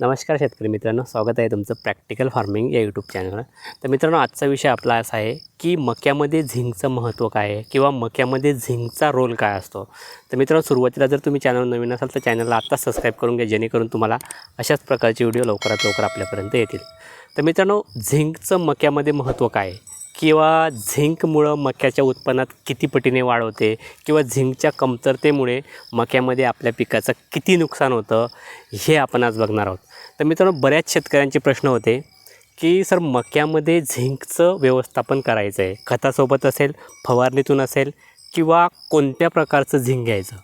नमस्कार शेतकरी मित्रांनो स्वागत आहे तुमचं प्रॅक्टिकल फार्मिंग या यूट्यूब चॅनलवर तर मित्रांनो आजचा विषय आपला असा आहे की मक्यामध्ये झिंकचं महत्त्व काय आहे किंवा मक्यामध्ये झिंकचा रोल काय असतो? तर मित्रांनो सुरुवातीला जर तुम्ही चॅनल नवीन असाल तर चॅनलला आत्ताच सबस्क्राईब करून घ्या जेणेकरून तुम्हाला अशाच प्रकारचे व्हिडिओ लवकरात लवकर आपल्यापर्यंत येतील. तर मित्रांनो झिंकचं मक्यामध्ये महत्त्व काय आहे? किंवा झिंकमुळं मक्याच्या उत्पन्नात किती पटीने वाढ होते किंवा झिंकच्या कमतरतेमुळे मक्यामध्ये आपल्या पिकाचं किती नुकसान होतं हे आपण आज बघणार आहोत. तर मित्रांनो बऱ्याच शेतकऱ्यांचे प्रश्न होते की सर मक्यामध्ये झिंकचं व्यवस्थापन करायचं आहे खतासोबत असेल फवारणीतून असेल किंवा कोणत्या प्रकारचं झिंक घ्यायचं?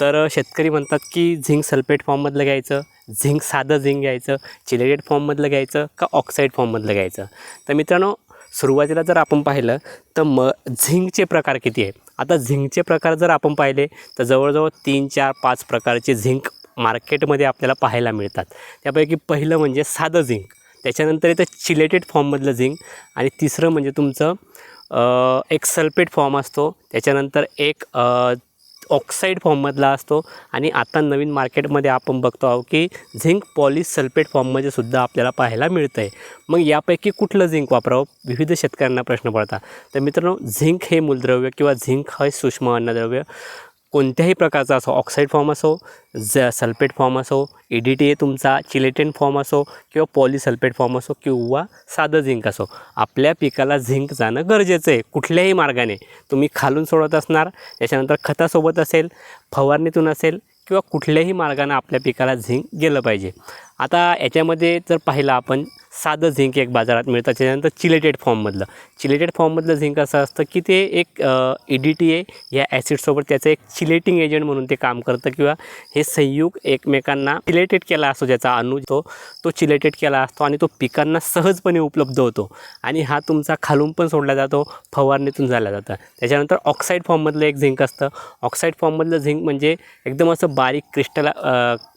तर शेतकरी म्हणतात की झिंक सल्फेट फॉर्ममधलं घ्यायचं झिंक साधं झिंक घ्यायचं चिलेटेड फॉर्ममधलं घ्यायचं का ऑक्साईड फॉर्ममधलं घ्यायचं? तर मित्रांनो सुरुवातीला जर आपण पाहिलं तर म झिंकचे प्रकार किती आहे आता झिंकचे प्रकार जर आपण पाहिले तर जवळजवळ तीन चार पाच प्रकारचे झिंक मार्केटमध्ये आपल्याला पाहायला मिळतात. त्यापैकी पहिलं म्हणजे साधं झिंक. त्याच्यानंतर येतं चिलेटेड फॉर्ममधलं झिंक आणि तिसरं म्हणजे तुमचं एक सल्फेट फॉर्म असतो. त्याच्यानंतर एक ऑक्साईड फॉर्ममधला असतो. आणि आता नवीन मार्केटमध्ये आपण बघतो आहोत की झिंक पॉलिश सल्फेट फॉर्ममध्ये सुद्धा आपल्याला पाहायला मिळतं आहे मग यापैकी कुठलं झिंक वापरावं? विविध शेतकऱ्यांना प्रश्न पडतात. तर मित्रांनो झिंक हे मूलद्रव्य किंवा झिंक हे सूक्ष्म अन्नद्रव्य. कोणत्याही प्रकारचा असो ऑक्साईड फॉर्म असो ज सल्फेट फॉर्म असो ए डी टी ए तुमचा चिलेटेन फॉर्म असो किंवा पॉलिसल्फेट फॉर्म असो किंवा साधं झिंक असो. आपल्या पिकाला झिंक जाणं गरजेचं आहे कुठल्याही मार्गाने. तुम्ही खालून सोडत असणार त्याच्यानंतर खतासोबत असेल फवारणीतून असेल किंवा कुठल्याही मार्गाने आपल्या पिकाला झिंक गेलं पाहिजे. आता याच्यामध्ये जर पाहिलं आपण साधं झिंक एक बाजारात मिळतं. त्याच्यानंतर चिलेटेड फॉर्ममधलं चिलेटेड फॉर्ममधलं झिंक असं असतं की ते एक ई डी टी ए या ॲसिडसोबत त्याचं एक चिलेटिंग एजंट म्हणून ते काम करतं किंवा हे संयुग एकमेकांना चिलेटेड केला असतो ज्याचा अणू तो तो चिलेटेड केला असतो आणि तो पिकांना सहजपणे उपलब्ध होतो. आणि हा तुमचा खालून पण सोडला जातो फवारणीतून झाला जातं. त्याच्यानंतर ऑक्साईड फॉर्ममधलं एक झिंक असतं. ऑक्साईड फॉर्ममधलं झिंक म्हणजे एकदम असं बारीक क्रिस्टला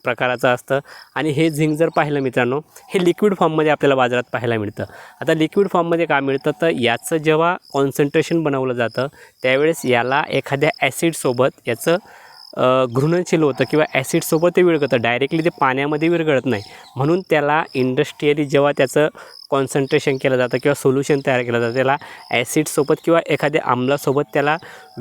प्रकाराचं असतं. आणि हे झिंक जर पाहिलं मित्रांनो हे लिक्विड फॉर्ममध्ये आपल्याला बाजारात पाहायला मिळतं. आता लिक्विड फॉर्ममध्ये काय मिळतं? तर याचं जेव्हा कॉन्सन्ट्रेशन बनवलं जातं त्यावेळेस याला एखाद्या ॲसिडसोबत याचं घृणशील होतं किंवा ॲसिडसोबत ते विरघळतं डायरेक्टली ते पाण्यामध्ये विरघळत नाही. म्हणून त्याला इंडस्ट्रियली जेव्हा त्याचं कॉन्सन्ट्रेशन केलं जातं किंवा सोल्युशन तयार केलं जातं त्याला ॲसिडसोबत किंवा एखाद्या आम्लासोबत त्याला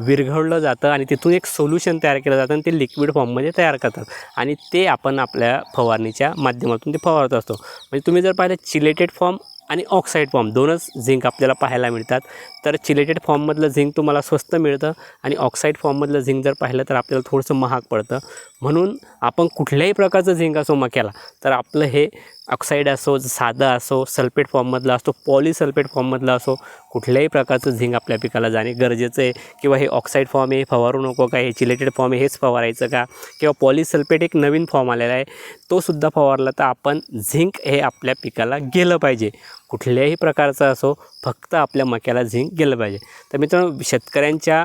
विरघळलं जातं आणि तिथून एक सोल्युशन तयार केलं जातं आणि ते लिक्विड फॉर्ममध्ये तयार करतात. आणि ते आपण आपल्या फवारणीच्या माध्यमातून ते फवारत असतो. म्हणजे तुम्ही जर पाहिलं चिलेटेड फॉर्म आणि ऑक्साईड फॉर्म दोनच झिंक आपल्याला पाहायला मिळतात. तर चिलेटेड फॉर्ममधलं झिंक तुम्हाला स्वस्त मिळतं आणि ऑक्साईड फॉर्ममधलं झिंक जर पाहिलं तर आपल्याला थोडंसं महाग पडतं. म्हणून आपण कुठल्याही प्रकारचं झिंक असो मक्याला तर आपलं हे ऑक्साईड असो साधं असो सल्फेट फॉर्ममधलं असो पॉलिसल्फेट फॉर्ममधलं असो कुठल्याही प्रकारचं झिंक आपल्या पिकाला जाणे गरजेचं आहे. किंवा हे ऑक्साईड फॉर्म आहे फवारू नको का? हे चिलेटेड फॉर्म आहे हेच फवारायचं का? किंवा पॉलिसल्फेट एक नवीन फॉर्म आलेला आहे. तोसुद्धा फवारला तर आपण झिंक हे आपल्या पिकाला गेलं पाहिजे. कुठल्याही प्रकारचं असो फक्त आपल्या मक्याला झिंक गेलं पाहिजे. तर मित्रांनो शेतकऱ्यांच्या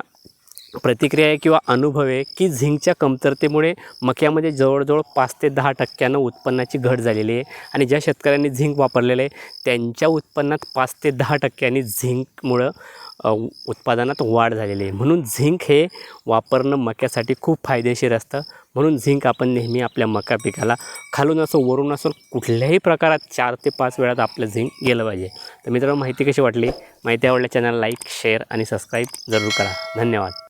प्रतिक्रिया आहे किंवा अनुभव आहे की झिंकच्या कमतरतेमुळे मक्यामध्ये जवळजवळ पाच ते दहा टक्क्यानं उत्पन्नाची घट झालेली आहे. आणि ज्या शेतकऱ्यांनी झिंक वापरलेलं आहे त्यांच्या उत्पन्नात पाच ते दहा टक्क्यांनी झिंकमुळं उत्पादनात वाढ झालेली आहे. म्हणून झिंक हे वापरणं मक्यासाठी खूप फायदेशीर असतं. म्हणून झिंक आपण नेहमी आपल्या मका पिकाला खालून असो वरून असो कुठल्याही प्रकारात चार ते पाच वेळात आपलं झिंक गेलं पाहिजे. तर मित्रांनो माहिती कशी वाटली? माहिती आवडल्या चॅनल लाईक शेअर आणि सबस्क्राईब जरूर करा. धन्यवाद.